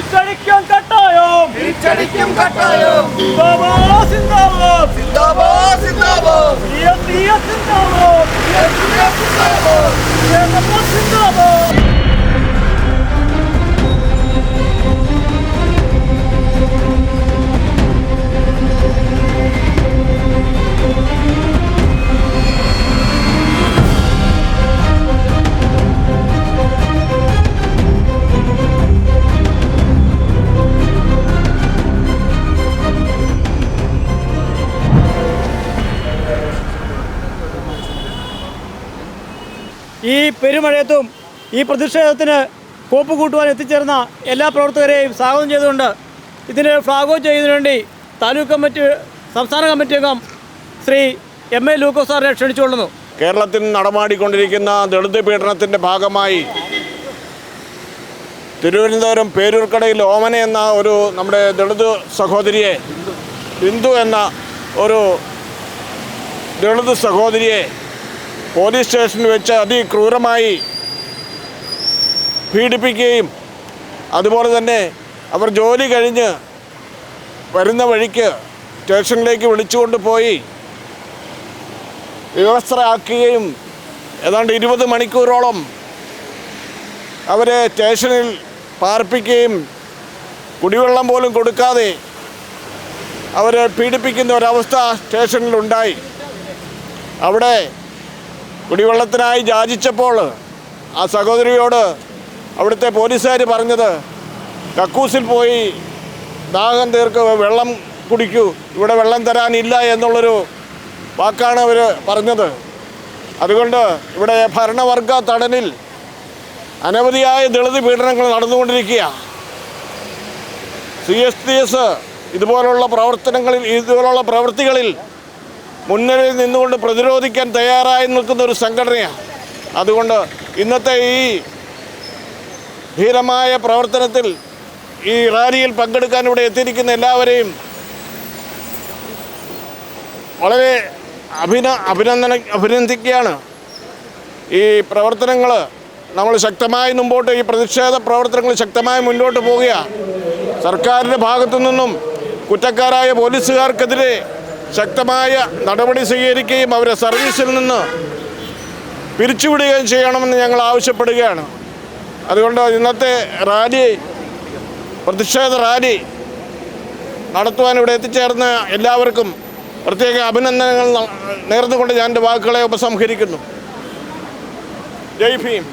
തിരിച്ചടിക്കാൻ കട്ടായം. തിരിച്ചടിക്കും കട്ടായം. സിന്ദാബാദ്. ഈ പെരുമഴയത്തും ഈ പ്രതിഷേധത്തിന് കോപ്പ് കൂട്ടുവാൻ എത്തിച്ചേർന്ന എല്ലാ പ്രവർത്തകരെയും സ്വാഗതം ചെയ്തുകൊണ്ട് ഇതിന് ഫ്ലാഗ് ഓഫ് ചെയ്യുന്നതിന് വേണ്ടി താലൂക്ക് കമ്മിറ്റി സംസ്ഥാന കമ്മിറ്റി അംഗം ശ്രീ എം എ ലൂക്കോസ് സാറിനെ ക്ഷണിച്ചുകൊള്ളുന്നു. കേരളത്തിൽ നടമാടിക്കൊണ്ടിരിക്കുന്ന ദളിത് പീഡനത്തിന്റെ ഭാഗമായി തിരുവനന്തപുരം പേരൂർക്കടയിൽ ഓമന എന്ന ഒരു നമ്മുടെ ദളിത് സഹോദരിയെ ബിന്ദു എന്ന ഒരു ദളിത് സഹോദരിയെ പോലീസ് സ്റ്റേഷനിൽ വെച്ച് അതിക്രൂരമായി പീഡിപ്പിക്കുകയും അതുപോലെ തന്നെ അവർ ജോലി കഴിഞ്ഞ് വരുന്ന വഴിക്ക് സ്റ്റേഷനിലേക്ക് വിളിച്ചുകൊണ്ട് പോയി വ്യവസ്ഥരാക്കുകയും ഏതാണ്ട് ഇരുപത് മണിക്കൂറോളം അവരെ സ്റ്റേഷനിൽ പാർപ്പിക്കുകയും കുടിവെള്ളം പോലും കൊടുക്കാതെ അവരെ പീഡിപ്പിക്കുന്ന ഒരവസ്ഥ സ്റ്റേഷനിലുണ്ടായി. അവിടെ കുടിവെള്ളത്തിനായി യാചിച്ചപ്പോൾ ആ സഹോദരിയോട് അവിടുത്തെ പോലീസുകാർ പറഞ്ഞത് കക്കൂസിൽ പോയി ദാഹം തീർക്ക് വെള്ളം കുടിക്കൂ ഇവിടെ വെള്ളം തരാനില്ല എന്നുള്ളൊരു വാക്കാണ് അവർ പറഞ്ഞത്. അതുകൊണ്ട് ഇവിടെ ഭരണവർഗ തടനിൽ അനവധിയായ ദളിത് പീഡനങ്ങൾ നടന്നുകൊണ്ടിരിക്കുക സി എസ് ടി എസ് ഇതുപോലുള്ള പ്രവർത്തനങ്ങളിൽ ഇതുപോലുള്ള പ്രവൃത്തികളിൽ മുൻനിരയിൽ നിന്നുകൊണ്ട് പ്രതിരോധിക്കാൻ തയ്യാറായി നിൽക്കുന്ന ഒരു സംഘടനയാണ്. അതുകൊണ്ട് ഇന്നത്തെ ഈ ധീരമായ പ്രവർത്തനത്തിൽ ഈ റാലിയിൽ പങ്കെടുക്കാൻ ഇവിടെ എത്തിയിരിക്കുന്ന എല്ലാവരെയും വളരെ അഭിന അഭിനന്ദന അഭിനന്ദിക്കുകയാണ്. ഈ പ്രവർത്തനങ്ങൾ നമ്മൾ ശക്തമായി മുമ്പോട്ട് ഈ പ്രതിഷേധ പ്രവർത്തനങ്ങൾ ശക്തമായി മുന്നോട്ട് പോവുകയാണ്. സർക്കാരിന്റെ ഭാഗത്തു നിന്നും കുറ്റക്കാരായ പോലീസുകാർക്കെതിരെ ശക്തമായ നടപടി സ്വീകരിക്കുകയും അവരെ സർവീസിൽ നിന്ന് പിരിച്ചുവിടുകയും ചെയ്യണമെന്ന് ഞങ്ങൾ ആവശ്യപ്പെടുകയാണ്. അതുകൊണ്ട് ഇന്നത്തെ റാലി പ്രതിഷേധ റാലി നടത്തുവാൻ ഇവിടെ എത്തിച്ചേർന്ന എല്ലാവർക്കും പ്രത്യേക അഭിനന്ദനങ്ങൾ നേർന്നുകൊണ്ട് ഞാൻ എന്റെ വാക്കുകളെ ഉപസംഹരിക്കുന്നു. ജയ് ഭീം.